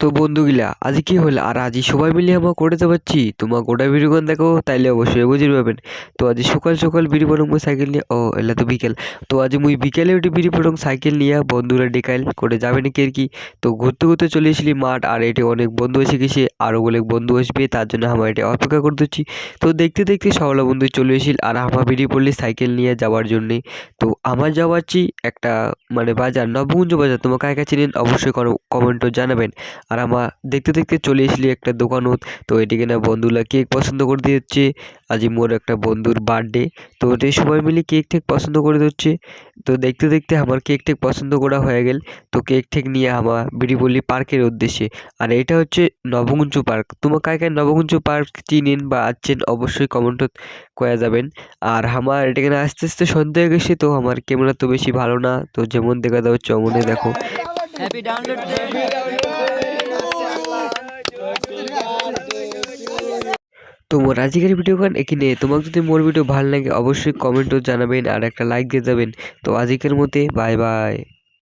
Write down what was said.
তো বন্ধুগুলা, আজ কি হল? আর আজ সবাই মিলে আমরা করতে পারছি। তোমার গোটা ভিডিও গান দেখো, তাইলে অবশ্যই বুঝতে পারবেন তো আজ সকাল সকাল বিড়ি পড়ং সাইকেল নিয়ে, ও, এলা তো বিকেল। তো আজ মুই বিকেলে উঠে বিড়ি পড়ং সাইকেল নিয়ে বন্ধুরা ডেকাইল করে যাবে নাকি আর কি? তো ঘুরতে ঘুরতে চলে এসেছি মাঠ, আর এটি অনেক বন্ধু এসে গেছে আরও অনেক বন্ধু আসবে, তার জন্য আমার এটা অপেক্ষা করে দিচ্ছি তো দেখতে দেখতে সবলা বন্ধু চলে এসেছিল আর আমার বেরিয়ে পড়লি সাইকেল নিয়ে যাওয়ার জন্যে, তো আমার যাওয়াচ্ছি একটা মানে বাজার, নবগুঞ্জ বাজার, তোমার কাছে চিনেন অবশ্যই কমেন্টও জানাবেন। আর আমার দেখতে দেখতে চলে এসলি একটা দোকানত। তো এটিকে না বন্ধুরা কেক পছন্দ করে দিয়ে দিচ্ছে আজ মোর একটা বন্ধুর বার্থডে। তো ওটাই সবাই মিলে কেক ঠেক পছন্দ করে দিচ্ছে। তো দেখতে দেখতে আমার কেক ঠেক পছন্দ করা হয়ে গেল। তো কেক ঠেক নিয়ে আমার বিড়িবল্লি পার্কের উদ্দেশ্যে। আর এটা হচ্ছে নবগুঞ্জ পার্ক। তোমার কায় কায় নবগুঞ্জ পার্ক চিনেন বা আছেন অবশ্যই কমেন্টত কয়া যাবেন। আর আমার এটাকে আস্তে আস্তে সন্ধ্যা হয়ে গেছে, তো আমার ক্যামেরা তো বেশি ভালো না। তো যেমন দেখা যাচ্ছে, অমনে দেখো। হ্যাপি ডাউনলোড তো মোর আজকের ভিডিও গান এখানে তোমাকে যদি মোর ভিডিও ভালো লাগে, অবশ্যই কমেন্টও জানাবেন আর একটা লাইক দিয়ে যাবেন। তো আজকের মতে বাই বাই